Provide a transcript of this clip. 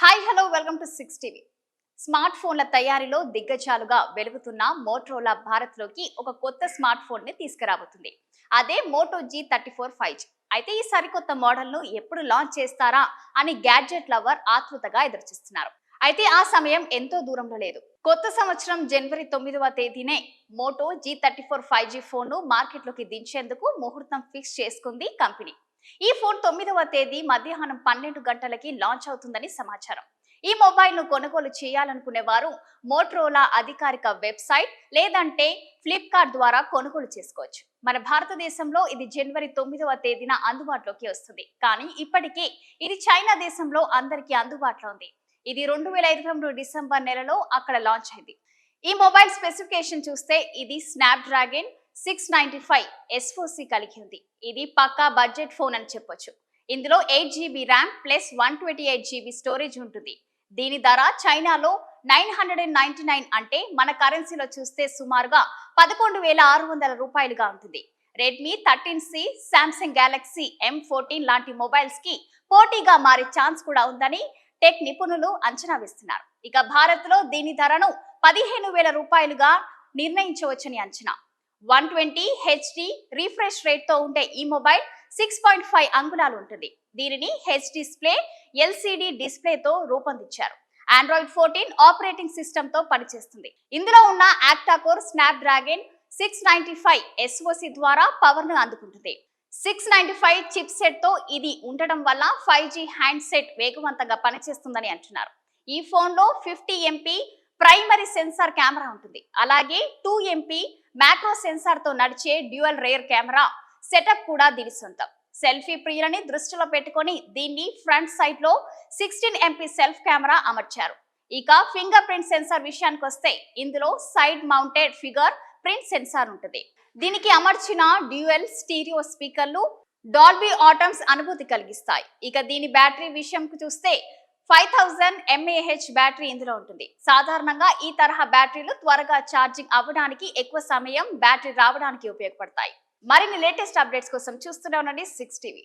Hi hello welcome to six TV smart ఫోన్ల తయారీలో దిగ్గజాలుగా వెలుగుతున్న మోట్రోలా భారత్లోకి ఒక కొత్త స్మార్ట్ ఫోన్ని తీసుకురాబోతుంది. అదే Moto G thirty four five G అయితే ఈ సరికొత్త మోడల్ను ఎప్పుడు లాంచ్ చేస్తారా అని గ్యాడ్జెట్ లవర్ ఆతృతగా ఎదురుచూస్తున్నారు. అయితే ఆ సమయం ఎంతో దూరంలో లేదు. కొత్త సంవత్సరం జనవరి తొమ్మిదవ తేదీనే Moto G thirty four five G ఫోన్ను మార్కెట్లోకి దించేందుకు ముహూర్తం ఫిక్స్ చేసుకుంది కంపెనీ. ఈ ఫోన్ తొమ్మిదవ తేదీ మధ్యాహ్నం పన్నెండు గంటలకి లాంచ్ అవుతుందని సమాచారం. ఈ మొబైల్ను కొనుగోలు చేయాలనుకునే వారు మోట్రోలా అధికారిక వెబ్సైట్ లేదంటే ఫ్లిప్కార్ట్ ద్వారా కొనుగోలు చేసుకోవచ్చు. మన భారతదేశంలో ఇది జనవరి తొమ్మిదవ తేదీన అందుబాటులోకి వస్తుంది. కానీ ఇప్పటికే ఇది చైనా దేశంలో అందరికీ అందుబాటులో ఉంది. ఇది రెండు వేల ఇరవై మూడు డిసెంబర్ నెలలో అక్కడ లాంచ్ అయింది. ఈ మొబైల్ స్పెసిఫికేషన్ చూస్తే ఇది Snapdragon six ninety five SOC కలిగి ఉంది. ఇది పక్కా బడ్జెట్ ఫోన్ అని చెప్పొచ్చు. ఇందులో eight GB RAM plus one twenty eight GB storage ఉంటుంది. దీని ధర చైనాలో nine hundred and ninety nine అంటే మన కరెన్సీలో చూస్తే సుమారుగా పదకొండు వేల ఆరు వందల రూపాయలుగా ఉంటుంది. Redmi thirteen C Samsung Galaxy M fourteen లాంటి మొబైల్స్కి పోటీగా మారే ఛాన్స్ కూడా ఉందని టెక్ నిపుణులు అంచనా వేస్తున్నారు. ఇక భారత్లో దీని ధరను పదిహేను వేల రూపాయలుగా నిర్ణయించవచ్చని అంచనా. వన్ ట్వంటీ హెచ్డి రీఫ్రెష్ రేట్తో ఉండే ఈ మొబైల్ సిక్స్ పాయింట్ ఫైవ్ అంగుళాలు ఉంటుంది. దీనిని హెచ్ డిస్ప్లే ఎల్సిడి డిస్ప్లేతో రూపొందించారు. ఆండ్రాయిడ్ ఫోర్టీన్ ఆపరేటింగ్ సిస్టమ్తో పనిచేస్తుంది. ఇందులో ఉన్న octa core Snapdragon six ninety five SOC ద్వారా పవర్ను అందుకుంటుంది. సిక్స్ నైన్టీ ఫైవ్ చిప్ సెట్తో ఇది ఉండడం వల్ల ఫైవ్ జీ హ్యాండ్ సెట్ వేగవంతంగా పనిచేస్తుందని అంటున్నారు. ఈ ఫోన్లో fifty MP primary sensor camera ఉంటుంది. అలాగే టూ ఎంపీ మ్యాక్రో సెన్సార్తో నడిచే డ్యూయల్ రేర్ కెమెరా సెటప్ కూడా దీని సొంతం. సెల్ఫీ ప్రియులని దృష్టిలో పెట్టుకొని దీన్ని ఫ్రంట్ సైడ్లో సిక్స్టీన్ ఎంపీ సెల్ఫ్ కెమెరా అమర్చారు. ఇక ఫింగర్ ప్రింట్ సెన్సార్ విషయానికి వస్తే ఇందులో side mounted finger print sensor ఉంటుంది. దీనికి అమర్చిన డ్యూయల్ స్టీరియో స్పీకర్లు డాల్బీ ఆటమ్స్ అనుభూతి కలిగిస్తాయి. ఇక దీని బ్యాటరీ విషయంకు చూస్తే ఫైవ్ థౌజండ్ ఎంఏహెచ్ బ్యాటరీ ఇందులో ఉంటుంది. సాధారణంగా ఈ తరహా బ్యాటరీలు త్వరగా ఛార్జింగ్ అవ్వడానికి ఎక్కువ సమయం బ్యాటరీ రావడానికి ఉపయోగపడతాయి. మరిన్ని లేటెస్ట్ అప్డేట్స్ కోసం చూస్తూనే ఉండండి సిక్స్ టీవీ.